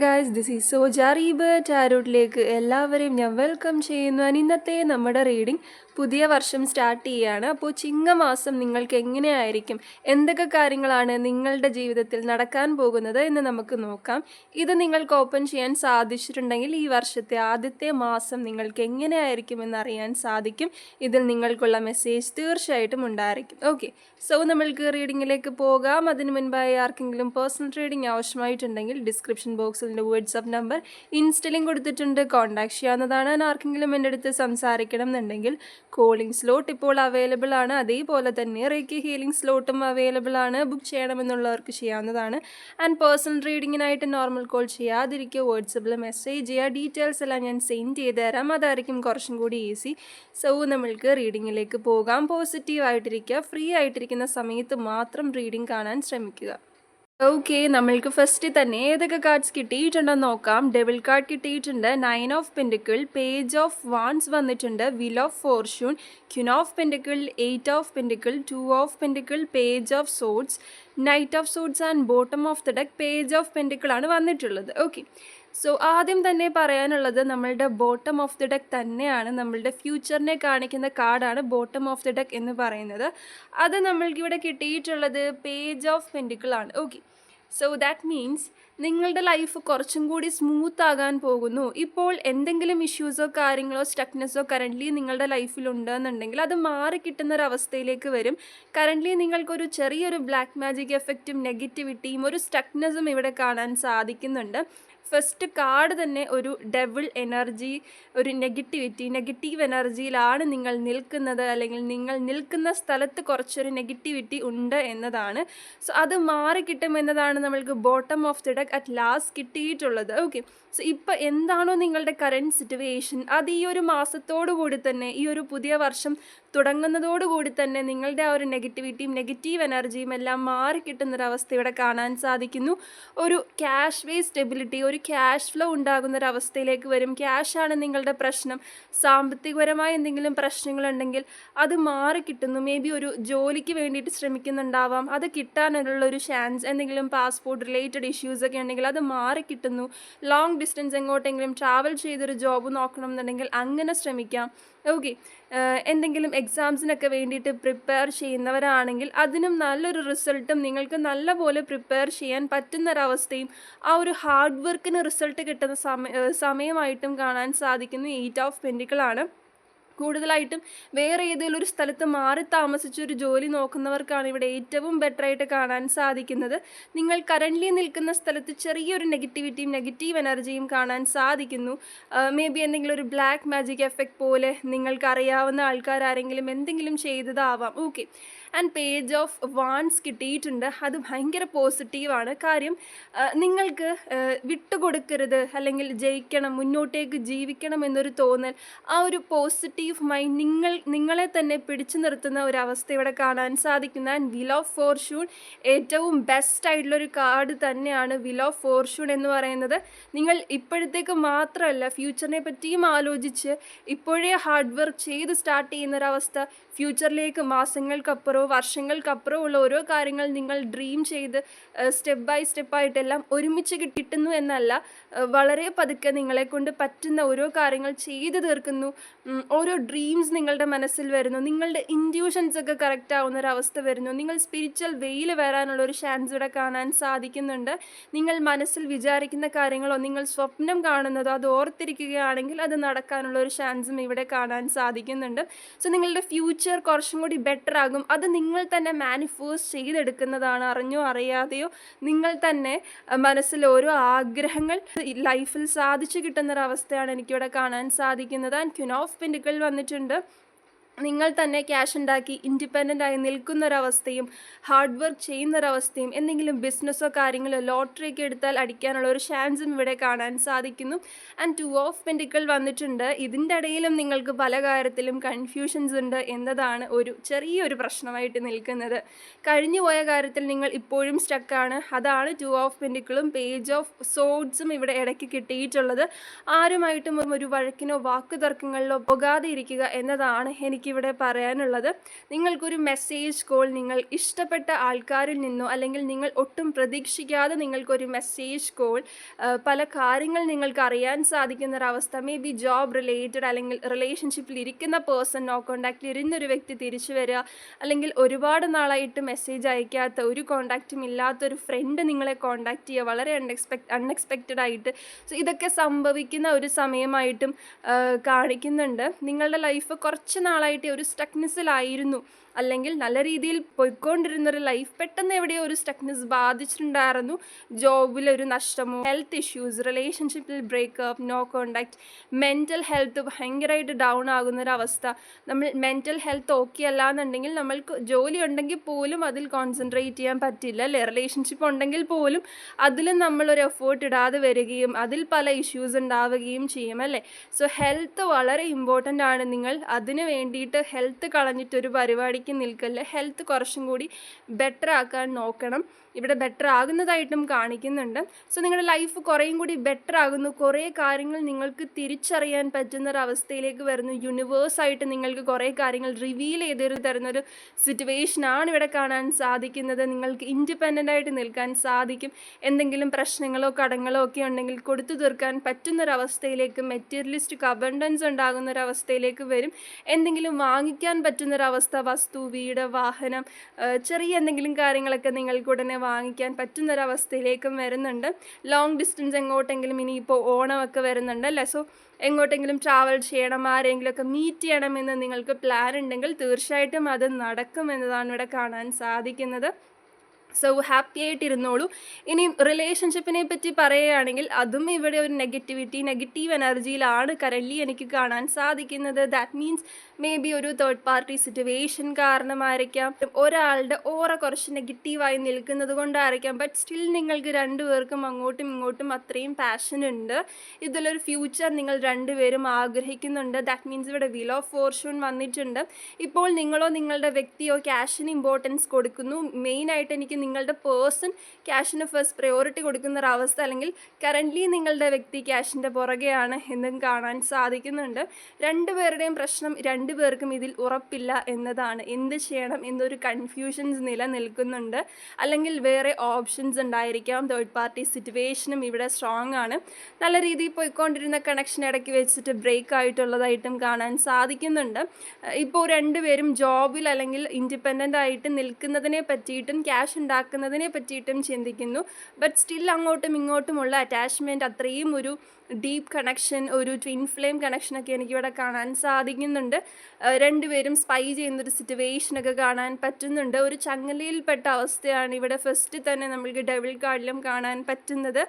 Guys this is Soja Reeb ടാരോട്ടിലേക്ക് എല്ലാവരെയും ഞാൻ welcome ചെയ്യുന്നു. ഇന്നത്തെ നമ്മുടെ റീഡിംഗ് പുതിയ വർഷം സ്റ്റാർട്ട് ചെയ്യുകയാണ് അപ്പോൾ ചിങ്ങമാസം നിങ്ങൾക്ക് എങ്ങനെയായിരിക്കും? എന്തൊക്കെ കാര്യങ്ങളാണ് നിങ്ങളുടെ ജീവിതത്തിൽ നടക്കാൻ പോകുന്നത് എന്ന് നമുക്ക് നോക്കാം. ഇത് നിങ്ങൾക്ക് ഓപ്പൺ ചെയ്യാൻ സാധിച്ചിട്ടുണ്ടെങ്കിൽ ഈ വർഷത്തെ ആദ്യത്തെ മാസം നിങ്ങൾക്ക് എങ്ങനെയായിരിക്കും എന്നറിയാൻ സാധിക്കും. ഇതിൽ നിങ്ങൾക്കുള്ള മെസ്സേജ് തീർച്ചയായിട്ടും ഉണ്ടായിരിക്കും. ഓക്കെ സോ നമ്മൾക്ക് റീഡിങ്ങിലേക്ക് പോകാം. അതിന് മുൻപായി ആർക്കെങ്കിലും പേഴ്സണൽ റീഡിംഗ് ആവശ്യമായിട്ടുണ്ടെങ്കിൽ ഡിസ്ക്രിപ്ഷൻ ബോക്സിൽ വാട്സപ്പ് നമ്പർ ഇൻസ്റ്റലിംഗ് കൊടുത്തിട്ടുണ്ട്. കോൺടാക്ട് ചെയ്യാവുന്നതാണ്. ആർക്കെങ്കിലും എന്റെ അടുത്ത് സംസാരിക്കണം എന്നുണ്ടെങ്കിൽ കോളിംഗ് സ്ലോട്ട് ഇപ്പോൾ അവൈലബിൾ ആണ്. അതേപോലെ തന്നെ റേക്കി ഹീലിംഗ് സ്ലോട്ടും അവൈലബിൾ ആണ്. ബുക്ക് ചെയ്യണമെന്നുള്ളവർക്ക് ചെയ്യാവുന്നതാണ്. ആൻഡ് പേഴ്സണൽ റീഡിങ്ങിനായിട്ട് നോർമൽ കോൾ ചെയ്യാതിരിക്കുക. വാട്സപ്പിൽ മെസ്സേജ് ചെയ്യുക. ഡീറ്റെയിൽസ് എല്ലാം ഞാൻ സെൻഡ് ചെയ്ത് തരാം. അതായിരിക്കും കുറച്ചും കൂടി ഈസി സോ നമ്മൾക്ക് റീഡിങ്ങിലേക്ക് പോകാം. പോസിറ്റീവ് ആയിട്ടിരിക്കുക. ഫ്രീ ആയിട്ടിരിക്കുന്ന സമയത്ത് മാത്രം റീഡിംഗ് കാണാൻ ശ്രമിക്കുക. ഓക്കെ നമ്മൾക്ക് ഫസ്റ്റ് തന്നെ ഏതൊക്കെ കാർഡ്സ് കിട്ടിയിട്ടുണ്ടെന്ന് നോക്കാം. ഡബിൾ കാർഡ് കിട്ടിയിട്ടുണ്ട് nine of pentacle page of wands വന്നിട്ടുണ്ട് wheel of fortune queen of pentacle eight of pentacle two of pentacle page of swords knight of swords and bottom of the deck page of pentacle ആണ് വന്നിട്ടുള്ളത്. Okay so ആദ്യം തന്നെ പറയാനുള്ളത് നമ്മളുടെ bottom of the deck തന്നെയാണ്. നമ്മളുടെ ഫ്യൂച്ചറിനെ കാണിക്കുന്ന കാർഡാണ് ബോട്ടം ഓഫ് ദി ഡെക്ക് എന്ന് പറയുന്നത്. അത് നമ്മൾക്കിവിടെ കിട്ടിയിട്ടുള്ളത് പേജ് ഓഫ് പെൻഡിക്കിൾ ആണ്. ഓക്കെ സോ ദാറ്റ് മീൻസ് നിങ്ങളുടെ ലൈഫ് കുറച്ചും കൂടി സ്മൂത്ത് ആകാൻ പോകുന്നു. ഇപ്പോൾ എന്തെങ്കിലും ഇഷ്യൂസോ കാര്യങ്ങളോ സ്റ്റക്നെസ്സോ കറന്റ്ലി നിങ്ങളുടെ ലൈഫിൽ ഉണ്ടെന്നുണ്ടെങ്കിൽ അത് മാറി കിട്ടുന്ന ഒരു അവസ്ഥയിലേക്ക് വരും. കറന്റ്ലി നിങ്ങൾക്കൊരു ചെറിയൊരു ബ്ലാക്ക് മാജിക് എഫക്റ്റും നെഗറ്റിവിറ്റിയും ഒരു സ്റ്റക്നെസ്സും ഇവിടെ കാണാൻ സാധിക്കുന്നുണ്ട്. ഫസ്റ്റ് കാർഡ് തന്നെ ഒരു ഡെവിൾ എനർജി ഒരു നെഗറ്റിവിറ്റി നെഗറ്റീവ് എനർജിയിലാണ് നിങ്ങൾ നിൽക്കുന്നത്. അല്ലെങ്കിൽ നിങ്ങൾ നിൽക്കുന്ന സ്ഥലത്ത് കുറച്ചൊരു നെഗറ്റിവിറ്റി ഉണ്ട് എന്നതാണ്. സോ അത് മാറി കിട്ടുമെന്നതാണ് നമ്മൾക്ക് bottom of the deck at last കിട്ടിയിട്ടുള്ളത്. ഓക്കെ സോ ഇപ്പോൾ എന്താണോ നിങ്ങളുടെ കറന്റ് സിറ്റുവേഷൻ അത് ഈ ഒരു മാസത്തോടു കൂടി തന്നെ ഈ ഒരു പുതിയ വർഷം തുടങ്ങുന്നതോടുകൂടി തന്നെ നിങ്ങളുടെ ആ ഒരു നെഗറ്റിവിറ്റിയും നെഗറ്റീവ് എനർജിയും എല്ലാം മാറി കിട്ടുന്നൊരവസ്ഥ ഇവിടെ കാണാൻ സാധിക്കുന്നു. ഒരു ക്യാഷ് വേ സ്റ്റെബിലിറ്റി ഒരു ക്യാഷ് ഫ്ലോ ഉണ്ടാകുന്ന ഒരു അവസ്ഥയിലേക്ക് വരും ക്യാഷാണ് നിങ്ങളുടെ പ്രശ്നം. സാമ്പത്തികപരമായ എന്തെങ്കിലും പ്രശ്നങ്ങളുണ്ടെങ്കിൽ അത് മാറി കിട്ടുന്നു. മേ ബി ഒരു ജോലിക്ക് വേണ്ടിയിട്ട് ശ്രമിക്കുന്നുണ്ടാവാം. അത് കിട്ടാനുള്ള ഒരു ചാൻസ് എന്തെങ്കിലും പാസ്പോർട്ട് റിലേറ്റഡ് ഇഷ്യൂസ് ഒക്കെ ഉണ്ടെങ്കിൽ അത് മാറി കിട്ടുന്നു. ലോങ് ഡിസ്റ്റൻസ് എങ്ങോട്ടെങ്കിലും ട്രാവൽ ചെയ്തൊരു ജോബ് നോക്കണം എന്നുണ്ടെങ്കിൽ അങ്ങനെ ശ്രമിക്കാം. ഓക്കെ എന്തെങ്കിലും എക്സാംസിനൊക്കെ വേണ്ടിയിട്ട് പ്രിപ്പയർ ചെയ്യുന്നവരാണെങ്കിൽ അതിനും നല്ലൊരു റിസൾട്ടും നിങ്ങൾക്ക് നല്ലപോലെ പ്രിപ്പയർ ചെയ്യാൻ പറ്റുന്നൊരവസ്ഥയും ആ ഒരു ഹാർഡ് വർക്കിന് റിസൾട്ട് കിട്ടുന്ന സമയ സമയമായിട്ടും കാണാൻ സാധിക്കുന്ന. എയ്റ്റ് ഓഫ് പെൻഡിക്കിളാണ് കൂടുതലായിട്ടും വേറെ ഏതെങ്കിലും ഒരു സ്ഥലത്ത് മാറി താമസിച്ച് ഒരു ജോലി നോക്കുന്നവർക്കാണ് ഇവിടെ ഏറ്റവും ബെറ്റർ ആയിട്ട് കാണാൻ സാധിക്കുന്നത്. നിങ്ങൾ കറന്റ്ലി നിൽക്കുന്ന സ്ഥലത്ത് ചെറിയൊരു നെഗറ്റിവിറ്റിയും നെഗറ്റീവ് എനർജിയും കാണാൻ സാധിക്കുന്നു. മേ ബി എന്തെങ്കിലും ഒരു ബ്ലാക്ക് മാജിക് എഫക്റ്റ് പോലെ നിങ്ങൾക്ക് അറിയാവുന്ന ആൾക്കാരെങ്കിലും എന്തെങ്കിലും ചെയ്തതാവാം. Okay and page of wands കിട്ടിയിട്ടുണ്ട്. അത് ഭയങ്കര പോസിറ്റീവാണ്. കാര്യം നിങ്ങൾക്ക് വിട്ടുകൊടുക്കരുത് അല്ലെങ്കിൽ ജയിക്കണം മുന്നോട്ടേക്ക് ജീവിക്കണം എന്നൊരു തോന്നൽ ആ ഒരു പോസിറ്റീവ് മൈൻഡ് നിങ്ങൾ നിങ്ങളെ തന്നെ പിടിച്ചു നിർത്തുന്ന ഒരു അവസ്ഥ ഇവിടെ കാണാൻ സാധിക്കുന്ന. ആൻഡ് വിൽ ഓഫ് ഫോർച്യൂൺ ഏറ്റവും ബെസ്റ്റ് ആയിട്ടുള്ളൊരു കാർഡ് തന്നെയാണ് വിൽ ഓഫ് ഫോർച്യൂൺ എന്ന് പറയുന്നത്. നിങ്ങൾ ഇപ്പോഴത്തേക്ക് മാത്രമല്ല ഫ്യൂച്ചറിനെ പറ്റിയും ആലോചിച്ച് ഇപ്പോഴേ ഹാർഡ് വർക്ക് ചെയ്ത് സ്റ്റാർട്ട് ചെയ്യുന്നൊരവസ്ഥ ഫ്യൂച്ചറിലേക്ക് മാസങ്ങൾക്കപ്പുറമോ വർഷങ്ങൾക്കപ്പുറമോ ഉള്ള ഓരോ കാര്യങ്ങൾ നിങ്ങൾ ഡ്രീം ചെയ്ത് സ്റ്റെപ്പ് ബൈ സ്റ്റെപ്പായിട്ടെല്ലാം ഒരുമിച്ച് കിട്ടുന്നു എന്നല്ല വളരെ പതുക്കെ നിങ്ങളെ കൊണ്ട് പറ്റുന്ന ഓരോ കാര്യങ്ങൾ ചെയ്തു തീർക്കുന്നു. ഓരോ ഡ്രീംസ് നിങ്ങളുടെ മനസ്സിൽ വരുന്നു. നിങ്ങളുടെ ഇൻഡ്യൂഷൻസ് ഒക്കെ കറക്റ്റ് ആവുന്ന ഒരു അവസ്ഥ വരുന്നു. നിങ്ങൾ സ്പിരിച്വൽ വെയിൽ വരാനുള്ള ഒരു ചാൻസ് ഇവിടെ കാണാൻ സാധിക്കുന്നുണ്ട്. നിങ്ങൾ മനസ്സിൽ വിചാരിക്കുന്ന കാര്യങ്ങളോ നിങ്ങൾ സ്വപ്നം കാണുന്നതോ അത് ഓർത്തിരിക്കുകയാണെങ്കിൽ അത് നടക്കാനുള്ള ഒരു ചാൻസും ഇവിടെ കാണാൻ സാധിക്കുന്നുണ്ട്. സോ നിങ്ങളുടെ ഫ്യൂച്ചർ കുറച്ചും കൂടി ബെറ്റർ ആകും. അത് നിങ്ങൾ തന്നെ മാനിഫോസ് ചെയ്തെടുക്കുന്നതാണ് അറിഞ്ഞോ അറിയാതെയോ നിങ്ങൾ തന്നെ മനസ്സിൽ ഓരോ ആഗ്രഹങ്ങൾ ലൈഫിൽ സാധിച്ചു കിട്ടുന്നൊരവസ്ഥയാണ് എനിക്കിവിടെ കാണാൻ സാധിക്കുന്നത്. ആൻഡ് ക്യൂൻ ഓഫ് വന്നിട്ടുണ്ട്. നിങ്ങൾ തന്നെ ക്യാഷ് ഉണ്ടാക്കി ഇൻഡിപെൻഡന്റ് ആയി നിൽക്കുന്നൊരവസ്ഥയും ഹാർഡ് വർക്ക് ചെയ്യുന്നൊരവസ്ഥയും എന്തെങ്കിലും ബിസിനസ്സോ കാര്യങ്ങളോ ലോട്ടറി ഒക്കെ എടുത്താൽ അടിക്കാനുള്ള ഒരു ചാൻസും ഇവിടെ കാണാൻ സാധിക്കുന്നു. ആൻഡ് ടു ഓഫ് പെൻഡിക്കൽ വന്നിട്ടുണ്ട്. ഇതിന്റെ ഇടയിലും നിങ്ങൾക്ക് പല കാര്യത്തിലും കൺഫ്യൂഷൻസ് ഉണ്ട് എന്നതാണ് ഒരു ചെറിയൊരു പ്രശ്നമായിട്ട് നിൽക്കുന്നത്. കഴിഞ്ഞു പോയ കാര്യത്തിൽ നിങ്ങൾ ഇപ്പോഴും സ്റ്റക്കാണ് അതാണ് ടു ഓഫ് പെൻഡിക്കിളും പേജ് ഓഫ് സോഡ്സും ഇവിടെ ഇടയ്ക്ക് കിട്ടിയിട്ടുള്ളത്. ആരുമായിട്ടും ഒരു വഴക്കിനോ വാക്കുതർക്കങ്ങളിലോ പോകാതെ ഇരിക്കുക എന്നതാണ് എനിക്ക് എനിക്കിവിടെ പറയാനുള്ളത് നിങ്ങൾക്കൊരു മെസ്സേജ് കോൾ നിങ്ങൾ ഇഷ്ടപ്പെട്ട ആൾക്കാരിൽ നിന്നോ അല്ലെങ്കിൽ നിങ്ങൾ ഒട്ടും പ്രതീക്ഷിക്കാതെ നിങ്ങൾക്കൊരു മെസ്സേജ് കോൾ പല കാര്യങ്ങൾ നിങ്ങൾക്ക് അറിയാൻ സാധിക്കുന്ന ഒരവസ്ഥ മേ ബി ജോബ് റിലേറ്റഡ് അല്ലെങ്കിൽ റിലേഷൻഷിപ്പിൽ ഇരിക്കുന്ന പേഴ്സൺ നോ കോണ്ടാക്റ്റിൽ ഇരുന്നൊരു വ്യക്തി തിരിച്ചു വരിക അല്ലെങ്കിൽ ഒരുപാട് നാളായിട്ട് മെസ്സേജ് അയക്കാത്ത ഒരു കോണ്ടാക്റ്റും ഇല്ലാത്തൊരു ഫ്രണ്ട് നിങ്ങളെ കോണ്ടാക്ട് ചെയ്യുക വളരെ അൺഎക്സ്പെക്ട് അൺഎക്സ്പെക്റ്റഡ് ആയിട്ട്. സോ ഇതൊക്കെ സംഭവിക്കുന്ന ഒരു സമയമായിട്ടും കാണിക്കുന്നുണ്ട്. നിങ്ങളുടെ ലൈഫ് കുറച്ച് നാളായിട്ട് ഒരു സ്റ്റക്നെസ്സിലായിരുന്നു അല്ലെങ്കിൽ നല്ല രീതിയിൽ പോയിക്കൊണ്ടിരുന്ന ഒരു ലൈഫ് പെട്ടെന്ന് എവിടെയോ ഒരു സ്റ്റക്നെസ് ബാധിച്ചിട്ടുണ്ടായിരുന്നു. ജോബിലൊരു നഷ്ടമോ ഹെൽത്ത് ഇഷ്യൂസ് റിലേഷൻഷിപ്പിൽ breakup no contact mental health ഭയങ്കരമായിട്ട് ഡൗൺ ആകുന്ന ഒരു അവസ്ഥ നമ്മൾ മെന്റൽ ഹെൽത്ത് ഓക്കെ അല്ല എന്നുണ്ടെങ്കിൽ നമ്മൾക്ക് ജോലി ഉണ്ടെങ്കിൽ പോലും അതിൽ കോൺസെൻട്രേറ്റ് ചെയ്യാൻ പറ്റില്ല അല്ലേ? റിലേഷൻഷിപ്പ് ഉണ്ടെങ്കിൽ പോലും അതിലും നമ്മളൊരു എഫേർട്ട് ഇടാതെ വരികയും അതിൽ പല ഇഷ്യൂസ് ഉണ്ടാവുകയും ചെയ്യും അല്ലേ? സോ ഹെൽത്ത് വളരെ ഇമ്പോർട്ടന്റ് ആണ്. നിങ്ങൾ അതിന് വേണ്ടിയിട്ട് ഹെൽത്ത് കളഞ്ഞിട്ട് ഒരു പരിപാടിക്ക് നിൽക്കല്ല? ഹെൽത്ത് കുറച്ചും കൂടി ബെറ്റർ ആക്കാൻ നോക്കണം. ഇവിടെ ബെറ്റർ ആകുന്നതായിട്ടും കാണിക്കുന്നുണ്ട്. സോ നിങ്ങളുടെ ലൈഫ് കുറേയും കൂടി ബെറ്റർ ആകുന്നു. കുറേ കാര്യങ്ങൾ നിങ്ങൾക്ക് തിരിച്ചറിയാൻ പറ്റുന്ന ഒരു വരുന്നു യൂണിവേഴ്സായിട്ട് നിങ്ങൾക്ക് കുറേ കാര്യങ്ങൾ റിവീൽ ചെയ്തൊരു തരുന്നൊരു സിറ്റുവേഷനാണ് ഇവിടെ കാണാൻ സാധിക്കുന്നത്. നിങ്ങൾക്ക് ഇൻഡിപെൻഡന്റ് ആയിട്ട് നിൽക്കാൻ സാധിക്കും. എന്തെങ്കിലും പ്രശ്നങ്ങളോ കടങ്ങളോ ഒക്കെ ഉണ്ടെങ്കിൽ കൊടുത്തു തീർക്കാൻ പറ്റുന്നൊരവസ്ഥയിലേക്ക് മെറ്റീരിയലിസ്റ്റ് അബണ്ടൻസ് ഉണ്ടാകുന്ന ഒരു അവസ്ഥയിലേക്ക് വരും. എന്തെങ്കിലും വാങ്ങിക്കാൻ പറ്റുന്നൊരവസ്ഥ വസ്തു വീട് വാഹനം ചെറിയ എന്തെങ്കിലും കാര്യങ്ങളൊക്കെ നിങ്ങൾക്ക് ഉടനെ വാങ്ങിക്കാൻ പറ്റുന്നൊരവസ്ഥയിലേക്കും വരുന്നുണ്ട്. ലോങ് ഡിസ്റ്റൻസ് എങ്ങോട്ടെങ്കിലും ഇനിയിപ്പോൾ ഓണമൊക്കെ വരുന്നുണ്ട് അല്ലേ? സോ എങ്ങോട്ടെങ്കിലും ട്രാവൽ ചെയ്യണം ആരെങ്കിലുമൊക്കെ മീറ്റ് ചെയ്യണമെന്ന് നിങ്ങൾക്ക് പ്ലാൻ ഉണ്ടെങ്കിൽ തീർച്ചയായിട്ടും അത് നടക്കുമെന്നതാണ് ഇവിടെ കാണാൻ സാധിക്കുന്നത്. സോ ഹാപ്പി ആയിട്ടിരുന്നോളൂ. ഇനി റിലേഷൻഷിപ്പിനെ പറ്റി പറയുകയാണെങ്കിൽ അതും ഇവിടെ ഒരു നെഗറ്റിവിറ്റി നെഗറ്റീവ് എനർജിയിലാണ് കറൻലി എനിക്ക് കാണാൻ സാധിക്കുന്നത്. ദാറ്റ് മീൻസ് മേ ബി ഒരു തേർഡ് പാർട്ടി സിറ്റുവേഷൻ കാരണമായിരിക്കാം. ഒരാളുടെ ഓറ കുറച്ച് നെഗറ്റീവായി നിൽക്കുന്നത് കൊണ്ടായിരിക്കാം. ബട്ട് സ്റ്റിൽ നിങ്ങൾക്ക് രണ്ടുപേർക്കും അങ്ങോട്ടും ഇങ്ങോട്ടും അത്രയും പാഷൻ ഉണ്ട്. ഇതിലൊരു ഫ്യൂച്ചർ നിങ്ങൾ രണ്ടുപേരും ആഗ്രഹിക്കുന്നുണ്ട്. ദാറ്റ് മീൻസ് ഇവിടെ വിൽ ഓഫ് ഫോർച്യൂൺ വന്നിട്ടുണ്ട്. ഇപ്പോൾ നിങ്ങളോ നിങ്ങളുടെ വ്യക്തിയോ ക്യാഷിന് ഇമ്പോർട്ടൻസ് കൊടുക്കുന്നു. മെയിനായിട്ട് എനിക്ക് നിങ്ങളുടെ പേഴ്സൺ ക്യാഷിന് ഫസ്റ്റ് പ്രയോറിറ്റി കൊടുക്കുന്ന ഒരു അവസ്ഥ അല്ലെങ്കിൽ കറന്റ്ലി നിങ്ങളുടെ വ്യക്തി ക്യാഷിന്റെ പുറകെയാണ് എന്നും കാണാൻ സാധിക്കുന്നുണ്ട്. രണ്ടുപേരുടെയും പ്രശ്നം രണ്ടുപേർക്കും ഇതിൽ ഉറപ്പില്ല എന്നതാണ്. എന്ത് ചെയ്യണം എന്നൊരു കൺഫ്യൂഷൻസ് നിലനിൽക്കുന്നുണ്ട്. അല്ലെങ്കിൽ വേറെ ഓപ്ഷൻസ് ഉണ്ടായിരിക്കാം. തേർഡ് പാർട്ടി സിറ്റുവേഷനും ഇവിടെ സ്ട്രോങ് ആണ്. നല്ല രീതിയിൽ പോയിക്കൊണ്ടിരുന്ന കണക്ഷൻ ഇടയ്ക്ക് വെച്ചിട്ട് ബ്രേക്ക് ആയിട്ടുള്ളതായിട്ടും കാണാൻ സാധിക്കുന്നുണ്ട്. ഇപ്പോൾ രണ്ടുപേരും ജോബിൽ അല്ലെങ്കിൽ ഇൻഡിപെൻഡന്റ് ആയിട്ട് നിൽക്കുന്നതിനെ പറ്റിയിട്ടും ക്യാഷ് ഉണ്ടാക്കുന്നതിനെ പറ്റിയിട്ടും ചിന്തിക്കുന്നു. ബട്ട് സ്റ്റിൽ അങ്ങോട്ടും ഇങ്ങോട്ടുമുള്ള അറ്റാച്ച്മെന്റ് അത്രയും ഒരു ഡീപ്പ് കണക്ഷൻ ഒരു ട്വിൻ ഫ്ലെയിം കണക്ഷനൊക്കെ എനിക്കിവിടെ കാണാൻ സാധിക്കുന്നുണ്ട്. രണ്ടുപേരും സ്പൈ ചെയ്യുന്നൊരു സിറ്റുവേഷനൊക്കെ കാണാൻ പറ്റുന്നുണ്ട്. ഒരു ചങ്ങലയിൽപ്പെട്ട അവസ്ഥയാണ് ഇവിടെ ഫസ്റ്റ് തന്നെ നമ്മൾക്ക് ഡബിൾ കാർഡിലും കാണാൻ പറ്റുന്നത്.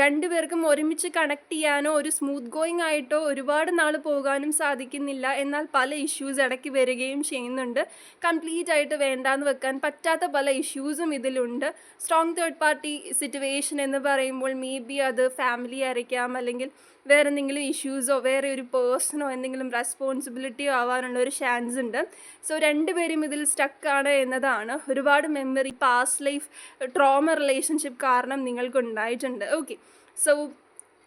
രണ്ടുപേർക്കും ഒരുമിച്ച് കണക്ട് ചെയ്യാനോ ഒരു സ്മൂത്ത് ഗോയിങ് ആയിട്ടോ ഒരുപാട് നാൾ പോകാനും സാധിക്കുന്നില്ല. എന്നാൽ പല ഇഷ്യൂസ് ഇടയ്ക്ക് വരികയും ചെയ്യുന്നുണ്ട്. കംപ്ലീറ്റ് ആയിട്ട് വേണ്ടാന്ന് വെക്കാൻ പറ്റാത്ത പല ഇഷ്യൂസും ഇതിലുണ്ട്. സ്ട്രോങ് തേർഡ് പാർട്ടി സിറ്റുവേഷൻ എന്ന് പറയുമ്പോൾ മേ ബി അത് ഫാമിലി ആയിരിക്കാം അല്ലെങ്കിൽ വേറെ എന്തെങ്കിലും ഇഷ്യൂസോ വേറെ ഒരു പേഴ്സണോ എന്തെങ്കിലും റെസ്പോൺസിബിലിറ്റിയോ ആവാനുള്ള ഒരു ചാൻസ് ഉണ്ട്. സോ രണ്ടുപേരും ഇതിൽ സ്റ്റക്കാണ് എന്നതാണ് ഒരുപാട് memory past life trauma relationship കാരണം നിങ്ങൾക്ക് ഉണ്ടായിട്ടുണ്ട് ഓക്കെ സോ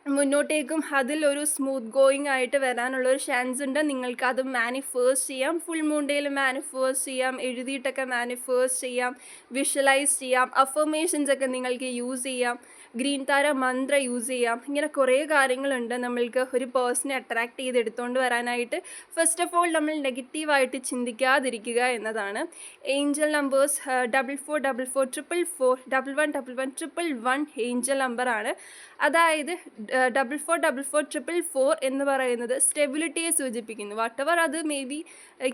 മുന്നോട്ടേക്കും അതിൽ ഒരു സ്മൂത്ത് ഗോയിങ് ആയിട്ട് വരാനുള്ള ഒരു ചാൻസ് ഉണ്ട്. നിങ്ങൾക്ക് അത് മാനിഫേഴ്സ് ചെയ്യാം. ഫുൾ മൂണ്ടയിൽ മാനിഫേഴ്സ് ചെയ്യാം. എഴുതിയിട്ടൊക്കെ മാനിഫേഴ്സ് ചെയ്യാം. വിഷ്വലൈസ് ചെയ്യാം. അഫർമേഷൻസ് ഒക്കെ നിങ്ങൾക്ക് യൂസ് ചെയ്യാം. ഗ്രീൻ താര മന്ത്ര യൂസ് ചെയ്യാം. ഇങ്ങനെ കുറേ കാര്യങ്ങളുണ്ട് നമ്മൾക്ക് ഒരു പേഴ്സണെ അട്രാക്ട് ചെയ്ത് എടുത്തുകൊണ്ട് വരാനായിട്ട്. ഫസ്റ്റ് ഓഫ് ഓൾ നമ്മൾ നെഗറ്റീവായിട്ട് ചിന്തിക്കാതിരിക്കുക എന്നതാണ്. Angel numbers double four double four triple four double one double one triple one angel നമ്പറാണ് അതായത് double four double four triple four എന്ന് പറയുന്നത് സ്റ്റെബിലിറ്റിയെ സൂചിപ്പിക്കുന്നു. വട്ടവർ അത് മേ ബി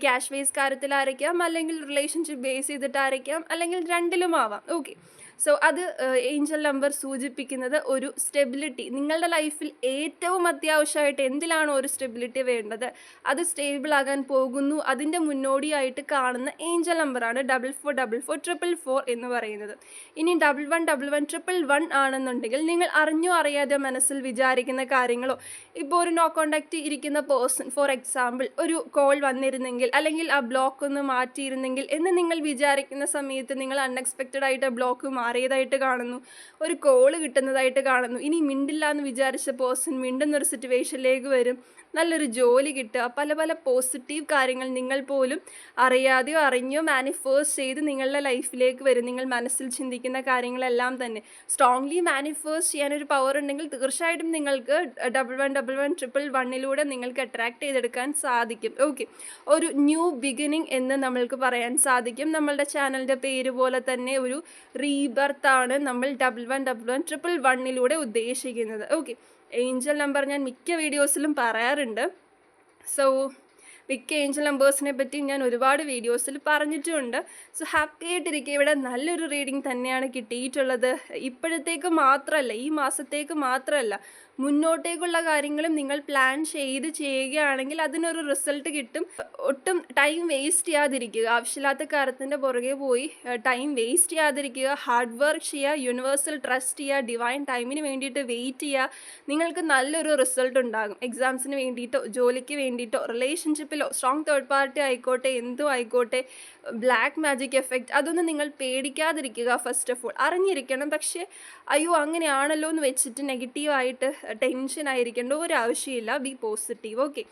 ക്യാഷ് ബേസ് കാര്യത്തിലായിരിക്കാം അല്ലെങ്കിൽ റിലേഷൻഷിപ്പ് ബേസ് ചെയ്തിട്ടായിരിക്കാം അല്ലെങ്കിൽ രണ്ടിലും ആവാം ഓക്കെ സോ അത് ഏഞ്ചൽ നമ്പർ സൂചിപ്പിക്കുന്നത് ഒരു സ്റ്റെബിലിറ്റി നിങ്ങളുടെ ലൈഫിൽ ഏറ്റവും അത്യാവശ്യമായിട്ട് എന്തിലാണോ ഒരു സ്റ്റെബിലിറ്റി വേണ്ടത്? അത് സ്റ്റേബിൾ ആകാൻ പോകുന്നു. അതിന്റെ മുന്നോടിയായിട്ട് കാണുന്ന ഏഞ്ചൽ നമ്പറാണ് double four double four triple four എന്ന് പറയുന്നത്. ഇനി double one double one triple one ആണെന്നുണ്ടെങ്കിൽ നിങ്ങൾ അറിഞ്ഞോ അറിയാതെ മനസ്സിൽ വിചാരിക്കുന്ന കാര്യങ്ങളോ? ഇപ്പോൾ ഒരു നോ കോണ്ടാക്റ്റ് ഇരിക്കുന്ന പേഴ്സൺ ഫോർ എക്സാമ്പിൾ ഒരു കോൾ വന്നിരുന്നെങ്കിൽ അല്ലെങ്കിൽ ആ ബ്ലോക്ക് ഒന്ന് മാറ്റിയിരുന്നെങ്കിൽ എന്ന് നിങ്ങൾ വിചാരിക്കുന്ന സമയത്ത് നിങ്ങൾ അൺഎക്സ്പെക്റ്റഡ് ആയിട്ട് ബ്ലോക്ക് മാറി മാറിയതായിട്ട് കാണുന്നു. ഒരു കോൾ കിട്ടുന്നതായിട്ട് കാണുന്നു. ഇനി മിണ്ടില്ല എന്ന് വിചാരിച്ച പേഴ്സൺ മിണ്ടുന്നൊരു സിറ്റുവേഷനിലേക്ക് വരും. നല്ലൊരു ജോലി കിട്ടുക. പല പല പോസിറ്റീവ് കാര്യങ്ങൾ നിങ്ങൾ പോലും അറിയാതെയോ അറിഞ്ഞോ മാനിഫേഴ്സ് ചെയ്ത് നിങ്ങളുടെ ലൈഫിലേക്ക് വരും. നിങ്ങൾ മനസ്സിൽ ചിന്തിക്കുന്ന കാര്യങ്ങളെല്ലാം തന്നെ. സ്ട്രോങ്ലി മാനിഫേഴ്സ് ചെയ്യാനൊരു പവർ ഉണ്ടെങ്കിൽ തീർച്ചയായിട്ടും നിങ്ങൾക്ക് double one double one triple വണ്ണിലൂടെ നിങ്ങൾക്ക് അട്രാക്ട് ചെയ്തെടുക്കാൻ സാധിക്കും. ഓക്കെ ഒരു ന്യൂ ബിഗിനിങ് എന്ന് നമ്മൾക്ക് പറയാൻ സാധിക്കും. നമ്മളുടെ ചാനലിന്റെ പേര് പോലെ തന്നെ ഒരു റീബർത്താണ് നമ്മൾ double one double one triple വണ്ണിലൂടെ ഉദ്ദേശിക്കുന്നത്. ഓക്കെ ഏഞ്ചൽ നമ്പർ ഞാൻ മിക്ക വീഡിയോസിലും പറയാറുണ്ട്. സോ മിക്ക ഏഞ്ചൽ നമ്പേഴ്സിനെ പറ്റി ഞാൻ ഒരുപാട് വീഡിയോസിൽ പറഞ്ഞിട്ടുമുണ്ട് സോ ഹാപ്പി ആയിട്ടിരിക്കുക ഇവിടെ നല്ലൊരു റീഡിംഗ് തന്നെയാണ് കിട്ടിയിട്ടുള്ളത്. ഇപ്പോഴത്തേക്ക് മാത്രമല്ല ഈ മാസത്തേക്ക് മാത്രമല്ല മുന്നോട്ടേക്കുള്ള കാര്യങ്ങളും നിങ്ങൾ പ്ലാൻ ചെയ്ത് ചെയ്യുകയാണെങ്കിൽ അതിനൊരു റിസൾട്ട് കിട്ടും. ഒട്ടും ടൈം വേസ്റ്റ് ചെയ്യാതിരിക്കുക. ആവശ്യമില്ലാത്ത കാര്യത്തിന്റെ പുറകെ പോയി ടൈം വേസ്റ്റ് ചെയ്യാതിരിക്കുക. ഹാർഡ് വർക്ക് ചെയ്യുക യൂണിവേഴ്സൽ ട്രസ്റ്റ് ചെയ്യുക ഡിവൈൻ ടൈമിന് വേണ്ടിയിട്ട് വെയിറ്റ് ചെയ്യുക. നിങ്ങൾക്ക് നല്ലൊരു റിസൾട്ട് ഉണ്ടാകും. എക്സാംസിന് വേണ്ടിയിട്ടോ ജോലിക്ക് വേണ്ടിയിട്ടോ റിലേഷൻഷിപ്പിലോ സ്ട്രോങ് തേർഡ് പാർട്ടി ആയിക്കോട്ടെ എന്തും ആയിക്കോട്ടെ ബ്ലാക്ക് മാജിക് എഫക്റ്റ് അതൊന്നും നിങ്ങൾ പേടിക്കാതിരിക്കുക ഫസ്റ്റ് ഓഫ് ഓൾ അറിഞ്ഞിരിക്കണം പക്ഷേ അയ്യോ അങ്ങനെയാണല്ലോ എന്ന് വെച്ചിട്ട് നെഗറ്റീവായിട്ട് ടെൻഷൻ ആയിരിക്കേണ്ട ഒരു ആവശ്യമില്ല. Be positive okay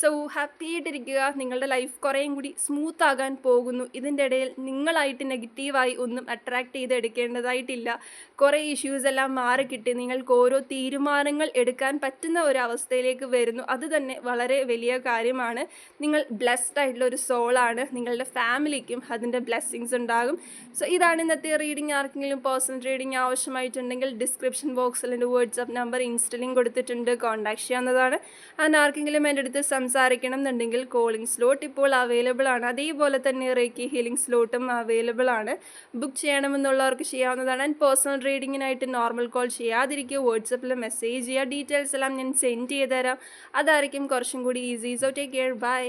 so happy ആയിട്ടിരിക്കുക. നിങ്ങളുടെ ലൈഫ് കുറേയും കൂടി സ്മൂത്ത് ആകാൻ പോകുന്നു. ഇതിന്റെ ഇടയിൽ നിങ്ങളായിട്ട് നെഗറ്റീവായി ഒന്നും അട്രാക്ട് ചെയ്ത് എടുക്കേണ്ടതായിട്ടില്ല കുറേ ഇഷ്യൂസ് എല്ലാം മാറി കിട്ടി നിങ്ങൾക്ക് ഓരോ തീരുമാനങ്ങൾ എടുക്കാൻ പറ്റുന്ന ഒരു അവസ്ഥയിലേക്ക് വരുന്നു. അത് തന്നെ വളരെ വലിയ കാര്യമാണ്. നിങ്ങൾ ബ്ലെസ്ഡ് ആയിട്ടുള്ള ഒരു സോളാണ് നിങ്ങളുടെ ഫാമിലിക്കും അതിന്റെ ബ്ലെസ്സിങ്സ് ഉണ്ടാകും. സോ ഇതാണ് ഇന്നത്തെ റീഡിംഗ് ആർക്കെങ്കിലും പേഴ്സണൽ റീഡിംഗ് ആവശ്യമായിട്ടുണ്ടെങ്കിൽ ഡിസ്ക്രിപ്ഷൻ ബോക്സിൽ എന്റെ വാട്സപ്പ് നമ്പർ ഇൻസ്റ്റലിംഗ് കൊടുത്തിട്ടുണ്ട്. കോൺടാക്ട് ചെയ്യാവുന്നതാണ്. അതിന് ആർക്കെങ്കിലും എന്റെ അടുത്ത് സംസാരിക്കണം എന്നുണ്ടെങ്കിൽ കോളിംഗ് സ്ലോട്ട് ഇപ്പോൾ അവൈലബിൾ ആണ്. അതേപോലെ തന്നെ റേക്കി ഹീലിംഗ് സ്ലോട്ടും അവൈലബിൾ ആണ്. ബുക്ക് ചെയ്യണമെന്നുള്ളവർക്ക് ചെയ്യാവുന്നതാണ്. ആൻഡ് പേഴ്സണൽ റീഡിങ്ങിനായിട്ട് നോർമൽ കോൾ ചെയ്യാതിരിക്കുക. വാട്സപ്പിൽ മെസ്സേജ് ചെയ്യുക. ഡീറ്റെയിൽസ് എല്ലാം ഞാൻ സെൻഡ് ചെയ്ത് തരാം അതായിരിക്കും കുറച്ചും കൂടി easy so take care bye